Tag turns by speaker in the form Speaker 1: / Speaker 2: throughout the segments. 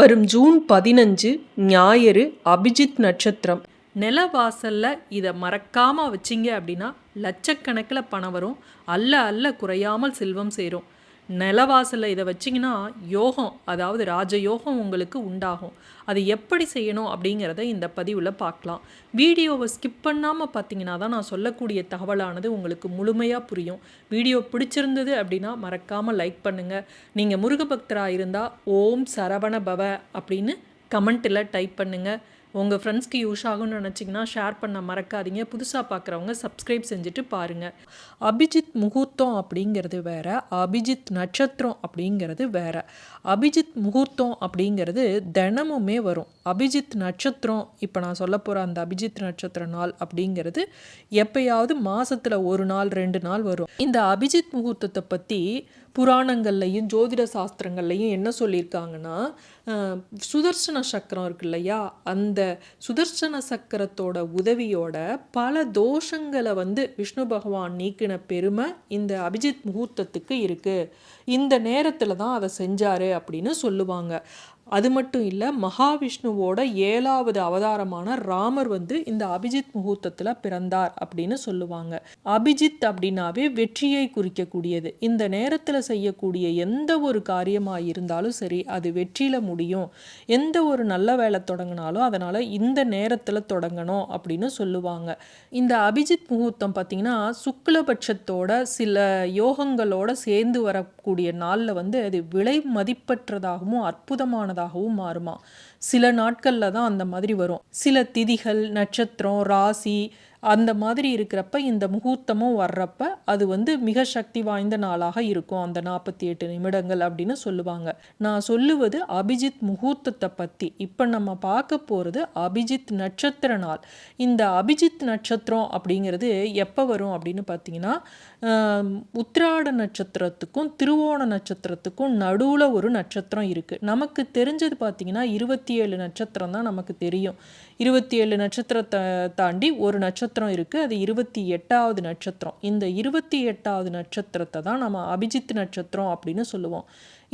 Speaker 1: வரும் ஜூன் பதினஞ்சு ஞாயிறு அபிஜித் நட்சத்திரம். நில வாசலில் இதை மறக்காமல் வச்சிங்க அப்படின்னா லட்சக்கணக்கில் பணம் வரும். அல்ல அல்ல குறையாமல் செல்வம் சேரும். நிலவாசலில் இதை வச்சிங்கன்னா யோகம் அதாவது ராஜயோகம் உங்களுக்கு உண்டாகும். அது எப்படி செய்யணும் அப்படிங்கிறத இந்த பதிவில் பார்க்கலாம். வீடியோவை ஸ்கிப் பண்ணாமல் பார்த்தீங்கன்னா தான் நான் சொல்லக்கூடிய தகவலானது உங்களுக்கு முழுமையாக புரியும். வீடியோ பிடிச்சிருந்தது அப்படின்னா மறக்காமல் லைக் பண்ணுங்கள் நீங்கள் முருகபக்தராக இருந்தால் ஓம் சரவண பவ அப்படின்னு கமெண்ட்டில் டைப் பண்ணுங்கள் உங்கள் ஃப்ரெண்ட்ஸ்க்கு யூஸ் ஆகும்னு நினச்சிங்கன்னா ஷேர் பண்ண மறக்காதீங்க. புதுசாக பார்க்குறவங்க சப்ஸ்கிரைப் செஞ்சுட்டு பாருங்கள் அபிஜித் முகூர்த்தம் அப்படிங்கிறது வேறு அபிஜித் நட்சத்திரம் அப்படிங்கிறது வேறு. அபிஜித் முகூர்த்தம் அப்படிங்கிறது தினமுமே வரும். அபிஜித் நட்சத்திரம் இப்போ நான் சொல்ல போகிற அந்த அபிஜித் நட்சத்திர நாள் அப்படிங்கிறது எப்பயாவது மாதத்தில் ஒரு நாள் ரெண்டு நாள் வரும். இந்த அபிஜித் முகூர்த்தத்தை பற்றி புராணங்கள்லையும் ஜோதிட சாஸ்திரங்கள்லையும் என்ன சொல்லியிருக்காங்கன்னா சுதர்சன சக்கரம் இருக்கு இல்லையா? அந்த சுதர்சன சக்கரத்தோட உதவியோட பல தோஷங்களை வந்து விஷ்ணு பகவான் நீக்கின பெருமை இந்த அபிஜித் முகூர்த்தத்துக்கு இருக்குது இந்த நேரத்தில் தான் அதை செஞ்சாரு அப்படின்னு சொல்லுவாங்க. அது மட்டும் இல்லை மகாவிஷ்ணுவோட ஏழாவது அவதாரமான ராமர் வந்து இந்த அபிஜித் முகூர்த்தத்தில் பிறந்தார் அப்படின்னு சொல்லுவாங்க. அபிஜித் அப்படின்னாவே வெற்றியை குறிக்கக்கூடியது. இந்த நேரத்தில் செய்யக்கூடிய எந்த ஒரு காரியமாக இருந்தாலும் சரி அது வெற்றியில் முடியும். எந்த ஒரு நல்ல வேலை தொடங்கினாலும் அதனால் இந்த நேரத்தில் தொடங்கணும் அப்படின்னு சொல்லுவாங்க. இந்த அபிஜித் முகூர்த்தம் பார்த்திங்கன்னா சுக்லபட்சத்தோட சில யோகங்களோட சேர்ந்து வரக்கூடிய நாளில் வந்து அது விலை மதிப்பற்றதாகவும் அற்புதமானதாகவும் மாறுமா. சில நாட்களில் தான் அந்த மாதிரி வரும். சில திதிகள் நட்சத்திரம் ராசி அந்த மாதிரி இருக்கிறப்ப இந்த முகூர்த்தமும் வர்றப்ப அது வந்து மிக சக்தி வாய்ந்த நாளாக இருக்கும். அந்த நாற்பத்தி எட்டு நிமிடங்கள் அப்படின்னு சொல்லுவாங்க. நான் சொல்லுவது அபிஜித் முகூர்த்தத்தை பற்றி இப்போ நம்ம பார்க்க போகிறது அபிஜித் நட்சத்திர நாள். இந்த அபிஜித் நட்சத்திரம் அப்படிங்கிறது எப்போ வரும் அப்படின்னு பார்த்தீங்கன்னா உத்திராட நட்சத்திரத்துக்கும் திருவோண நட்சத்திரத்துக்கும் நடுவில் ஒரு நட்சத்திரம் இருக்குது நமக்கு தெரிஞ்சது பார்த்தீங்கன்னா இருபத்தி ஏழு நட்சத்திரம் தான் நமக்கு தெரியும். இருபத்தி ஏழு நட்சத்திரத்தை தாண்டி ஒரு நட்சத்திரம் இருக்குது அது இருபத்தி எட்டாவது நட்சத்திரம். இந்த இருபத்தி எட்டாவது நட்சத்திரத்தை தான் நம்ம அபிஜித் நட்சத்திரம் அப்படின்னு சொல்லுவோம்.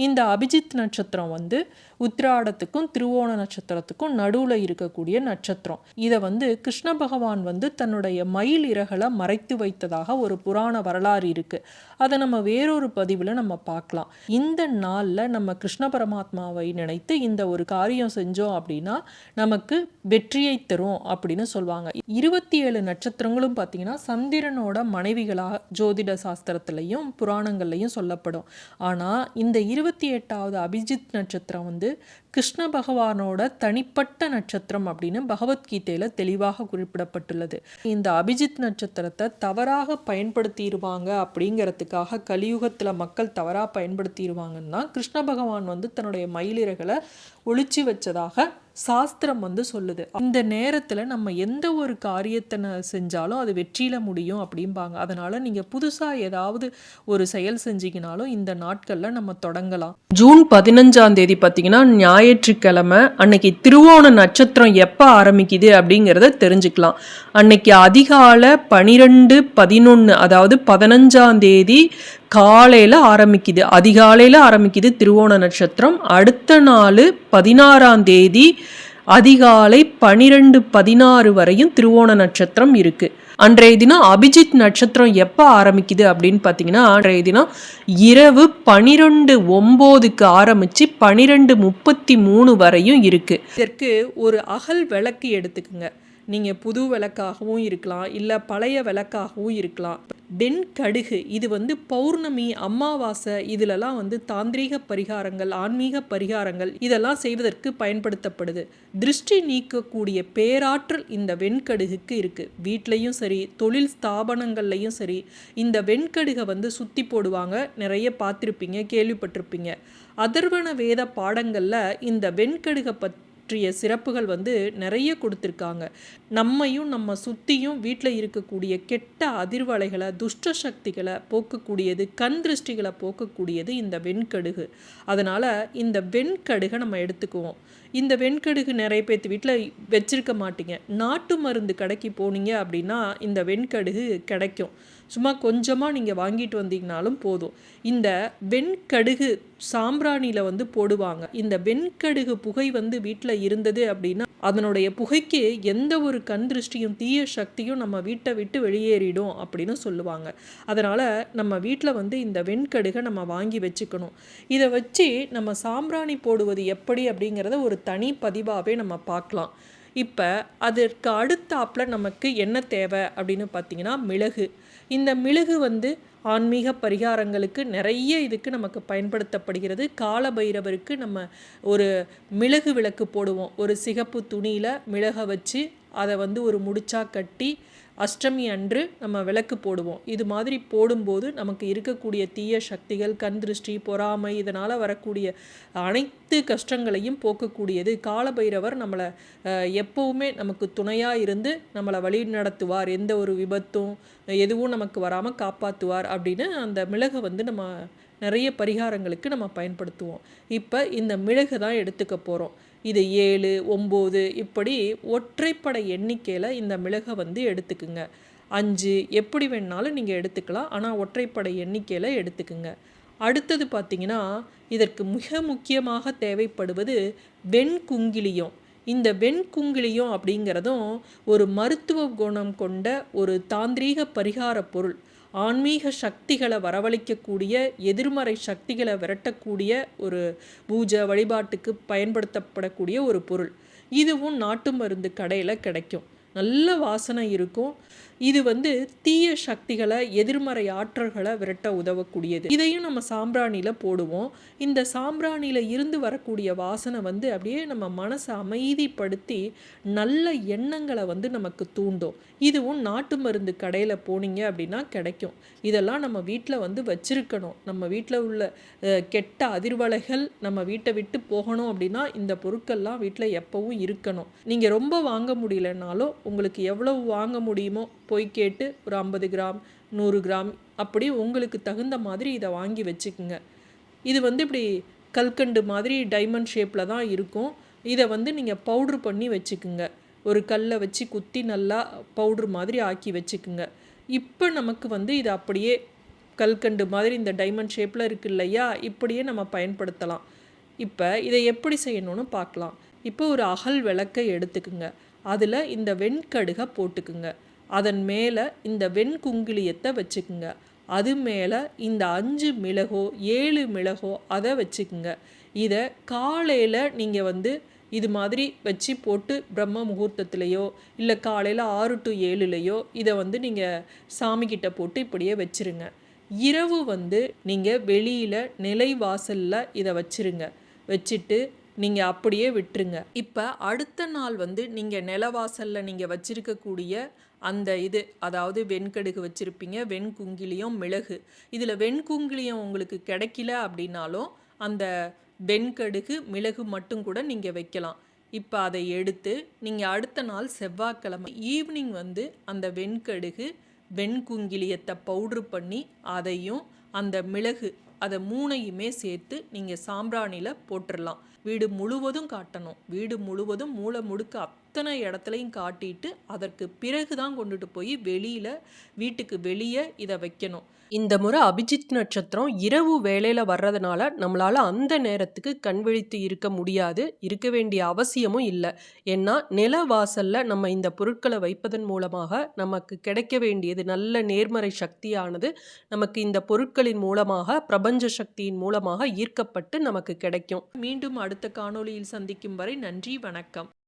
Speaker 1: இந்த அபிஜித் நட்சத்திரம் வந்து உத்திராடத்துக்கும் திருவோண நட்சத்திரத்துக்கும் நடுவில் இருக்கக்கூடிய நட்சத்திரம். இதை வந்து கிருஷ்ண பகவான் வந்து தன்னுடைய மயில் இறகளை மறைத்து வைத்ததாக ஒரு புராண வரலாறு இருக்குது அதை நம்ம வேறொரு பதிவில் நம்ம பார்க்கலாம். இந்த நாளில் நம்ம கிருஷ்ண பரமாத்மாவை நினைத்து இந்த ஒரு காரியம் செஞ்சோம் அப்படின்னா நமக்கு வெற்றியை தரும் அப்படின்னு சொல்லுவாங்க இருபத்தி ஏழு நட்சத்திரங்களும் பார்த்தீங்கன்னா சந்திரனோட மனைவிகளாக ஜோதிட சாஸ்திரத்துலேயும் புராணங்கள்லையும் சொல்லப்படும். ஆனால் இந்த இருபத்தி எட்டாவது அபிஜித் நட்சத்திரம் வந்து கிருஷ்ண பகவானோட தனிப்பட்ட நட்சத்திரம் அப்படின்னு பகவத்கீதையில் தெளிவாக குறிப்பிடப்பட்டுள்ளது. இந்த அபிஜித் நட்சத்திரத்தை தவறாக பயன்படுத்திடுவாங்க அப்படிங்கிறதுக்காக கலியுகத்தில் மக்கள் தவறாக பயன்படுத்திடுவாங்கன்னா கிருஷ்ண பகவான் வந்து தன்னுடைய மயிலிறகளை ஒழிச்சு வச்சதாக சாஸ்திரம் வந்து சொல்லுது. இந்த நேரத்தில் நம்ம எந்த ஒரு காரியத்தை செஞ்சாலும் அது வெற்றியில் முடியும் அப்படிம்பாங்க. அதனால் நீங்கள் புதுசாக ஏதாவது ஒரு செயல் செஞ்சீங்கனாலும் இந்த நாட்களில் நம்ம தொடங்கலாம். ஜூன் பதினஞ்சாம் தேதி பார்த்தீங்கன்னா ஞாயிற்றுக்கிழமை அன்னைக்கு திருவோண நட்சத்திரம் எப்போ ஆரம்பிக்குது அப்படிங்கிறத தெரிஞ்சுக்கலாம். அன்னைக்கு அதிகாலை பனிரெண்டு பதினொன்று அதாவது பதினஞ்சாம் தேதி காலையில் ஆரம்பிக்குது. அதிகாலையில் ஆரம்பிக்குது திருவோண நட்சத்திரம். அடுத்த நாள் பதினாறாம் தேதி அதிகாலை பனிரெண்டு பதினாறு வரையும் திருவோண நட்சத்திரம் இருக்குது அன்றைய தினம் அபிஜித் நட்சத்திரம் எப்போ ஆரம்பிக்குது அப்படின்னு பார்த்தீங்கன்னா அன்றைய தினம் இரவு பனிரெண்டு ஒம்போதுக்கு ஆரம்பிச்சு பனிரெண்டு முப்பத்தி மூணு வரையும் இருக்குது இதற்கு ஒரு அகல் விளக்கு எடுத்துக்குங்க. நீங்கள் புது விளக்காகவும் இருக்கலாம் இல்லை பழைய விளக்காகவும் இருக்கலாம். வெண்கடுகு இது வந்து பௌர்ணமி அமாவாசை இதிலெல்லாம் வந்து தாந்திரீக பரிகாரங்கள் ஆன்மீக பரிகாரங்கள் இதெல்லாம் செய்வதற்கு பயன்படுத்தப்படுது. திருஷ்டி நீக்கக்கூடிய பேராற்றல் இந்த வெண்கடுகுக்கு இருக்குது வீட்லேயும் சரி தொழில் ஸ்தாபனங்கள்லையும் சரி இந்த வெண்கடுகை வந்து சுற்றி போடுவாங்க. நிறைய பார்த்துருப்பீங்க கேள்விப்பட்டிருப்பீங்க. அதர்வன வேத பாடங்களில் இந்த வெண்கடுகை பத் பற்றிய சிறப்புகள் வந்து நிறைய கொடுத்துருக்காங்க. நம்மையும் நம்ம சுற்றியும் வீட்டில் இருக்கக்கூடிய கெட்ட அதிர்வலைகளை துஷ்ட சக்திகளை போக்கக்கூடியது கண் திருஷ்டிகளை போக்கக்கூடியது இந்த வெண்கடுகு. அதனால் இந்த வெண்கடுகை நம்ம எடுத்துக்குவோம். இந்த வெண்கடுகு நிறைய பேர்த்து வீட்டில் வச்சிருக்க மாட்டீங்க. நாட்டு மருந்து கடைக்கு போனீங்க அப்படின்னா இந்த வெண்கடுகு கிடைக்கும். சும்மா கொஞ்சமாக நீங்கள் வாங்கிட்டு வந்தீங்கனாலும் போதும். இந்த வெண்கடுகு சாம்பிராணியில் வந்து போடுவாங்க. இந்த வெண்கடுகு புகை வந்து வீட்டில் இருந்தது அப்படின்னா அதனுடைய புகைக்கு எந்த ஒரு கண் திருஷ்டியும் தீய சக்தியும் நம்ம வீட்டை விட்டு வெளியேறிடும் அப்படின்னு சொல்லுவாங்க. அதனால் நம்ம வீட்டில் வந்து இந்த வெண்கடுகை நம்ம வாங்கி வச்சுக்கணும். இதை வச்சு நம்ம சாம்பிராணி போடுவது எப்படி அப்படிங்கிறத ஒரு தனி பதிவாகவே நம்ம பார்க்கலாம். இப்போ அதற்கு அடுத்தாப்பில் நமக்கு என்ன தேவை அப்படின்னு பார்த்தீங்கன்னா மிளகு. இந்த மிளகு வந்து ஆன்மீக பரிகாரங்களுக்கு நிறைய இதுக்கு நமக்கு பயன்படுத்தப்படுகிறது. கால பைரவருக்கு நம்ம ஒரு மிளகு விளக்கு போடுவோம். ஒரு சிகப்பு துணியில் மிளகை வச்சு அதை வந்து ஒரு முடிச்சா கட்டி அஷ்டமி அன்று நம்ம விளக்கு போடுவோம். இது மாதிரி போடும்போது நமக்கு இருக்கக்கூடிய தீய சக்திகள் கண் திருஷ்டி பொறாமை இதனால் வரக்கூடிய அனைத்து கஷ்டங்களையும் போக்கக்கூடியது. காலபைரவர் நம்மளை எப்போவுமே நமக்கு துணையாக இருந்து நம்மளை வழி நடத்துவார். எந்த ஒரு விபத்தும் எதுவும் நமக்கு வராமல் காப்பாற்றுவார் அப்படின்னு அந்த மிளகை வந்து நம்ம நிறைய பரிகாரங்களுக்கு நம்ம பயன்படுத்துவோம். இப்போ இந்த மிளகு தான் எடுத்துக்க போகிறோம் இது ஏழு ஒம்பது இப்படி ஒற்றைப்படை எண்ணிக்கையில் இந்த மிளகை வந்து எடுத்துக்குங்க. அஞ்சு எப்படி வேணாலும் நீங்கள் எடுத்துக்கலாம். ஆனால் ஒற்றைப்படை எண்ணிக்கையில் எடுத்துக்குங்க. அடுத்தது பார்த்திங்கன்னா இதற்கு மிக முக்கியமாக தேவைப்படுவது வெண்குங்கிலியம். இந்த வெண்குங்கிலியம் அப்படிங்கிறதும் ஒரு மருத்துவ குணம் கொண்ட ஒரு தாந்திரீக பரிகார பொருள். ஆன்மீக சக்திகளை வரவழைக்கக்கூடிய எதிர்மறை சக்திகளை விரட்டக்கூடிய ஒரு பூஜை வழிபாட்டுக்கு பயன்படுத்தப்படக்கூடிய ஒரு பொருள். இதுவும் நாட்டு மருந்து கடையில் கிடைக்கும். நல்ல வாசனை இருக்கும். இது வந்து தீய சக்திகளை எதிர்மறை ஆற்றல்களை விரட்ட உதவக்கூடியது. இதையும் நம்ம சாம்பிராணியில் போடுவோம். இந்த சாம்பிராணியில் இருந்து வரக்கூடிய வாசனை வந்து அப்படியே நம்ம மனசை அமைதிப்படுத்தி நல்ல எண்ணங்களை வந்து நமக்கு தூண்டும். இதுவும் நாட்டு மருந்து கடையில் போனீங்க அப்படின்னா கிடைக்கும். இதெல்லாம் நம்ம வீட்டில் வந்து வச்சிருக்கணும். நம்ம வீட்டில் உள்ள கெட்ட அதிர்வலைகள் நம்ம வீட்டை விட்டு போகணும் அப்படின்னா இந்த பொருட்கள்லாம் வீட்டில் எப்போவும் இருக்கணும். நீங்கள் ரொம்ப வாங்க முடியலனாலும் உங்களுக்கு எவ்வளவு வாங்க முடியுமோ போய் கேட்டு ஒரு ஐம்பது கிராம் நூறு கிராம் அப்படி உங்களுக்கு தகுந்த மாதிரி இதை வாங்கி வச்சுக்குங்க. இது வந்து இப்படி கல்கண்டு மாதிரி டைமண்ட் ஷேப்பில் தான் இருக்கும். இதை வந்து நீங்கள் பவுட்ரு பண்ணி வச்சுக்குங்க. ஒரு கல்லை வச்சு குத்தி நல்லா பவுட்ரு மாதிரி ஆக்கி வச்சுக்குங்க. இப்போ நமக்கு வந்து இது அப்படியே கல்கண்டு மாதிரி இந்த டைமண்ட் ஷேப்பில் இருக்கு இல்லையா? இப்படியே நம்ம பயன்படுத்தலாம். இப்போ இதை எப்படி செய்யணும்னு பார்க்கலாம். இப்போ ஒரு அகல் விளக்கை எடுத்துக்குங்க. அதில் இந்த வெண்கடுகை போட்டுக்குங்க. அதன் மேலே இந்த வெண்குங்கிலியத்தை வச்சுக்குங்க. அது மேலே இந்த அஞ்சு மிளகோ ஏழு மிளகோ அதை வச்சுக்குங்க. இதை காலையில் நீங்கள் வந்து இது மாதிரி வச்சு போட்டு பிரம்ம முகூர்த்தத்துலேயோ இல்லை காலையில் ஆறு டு ஏழுலேயோ இதை வந்து நீங்கள் சாமிக்கிட்ட போட்டு இப்படியே வச்சுருங்க. இரவு வந்து நீங்கள் வெளியில் நிலை வாசலில் இதை வச்சுருங்க. வச்சுட்டு நீங்கள் அப்படியே விட்டுருங்க. இப்போ அடுத்த நாள் வந்து நீங்கள் நிலவாசலில் நீங்கள் வச்சுருக்கக்கூடிய அந்த இது அதாவது வெண்கடுகு வச்சுருப்பீங்க வெண்குங்கிலியம் மிளகு. இதில் வெண்குங்கிலியம் உங்களுக்கு கிடைக்கல அப்படின்னாலும் அந்த வெண்கடுகு மிளகு மட்டும் கூட நீங்கள் வைக்கலாம். இப்போ அதை எடுத்து நீங்கள் அடுத்த நாள் செவ்வாய்க்கிழமை ஈவினிங் வந்து அந்த வெண்கடுகு வெண்குங்கிலியத்தை பவுட்ரு பண்ணி அதையும் அந்த மிளகு அதை மூணையுமே சேர்த்து நீங்கள் சாம்பிராணியில் போட்டுடலாம் வீடு முழுவதும் காட்டணும். வீடு முழுவதும் மூளை முடுக்க அத்தனை இடத்துலையும் காட்டிட்டு அதற்கு பிறகு தான் கொண்டுட்டு போய் வெளியில் வீட்டுக்கு வெளியே இதை வைக்கணும். இந்த முறை அபிஜித் நட்சத்திரம் இரவு வேலையில் வர்றதுனால நம்மளால் அந்த நேரத்துக்கு கண் விழித்து இருக்க முடியாது இருக்க வேண்டிய அவசியமும் இல்லை. ஏன்னா நில வாசலில் நம்ம இந்த பொருட்களை வைப்பதன் மூலமாக நமக்கு கிடைக்க வேண்டியது நல்ல நேர்மறை சக்தியானது நமக்கு இந்த பொருட்களின் மூலமாக பிரபஞ்ச சக்தியின் மூலமாக ஈர்க்கப்பட்டு நமக்கு கிடைக்கும். மீண்டும் அடுத்த காணொளியில் சந்திக்கும் வரை நன்றி வணக்கம்.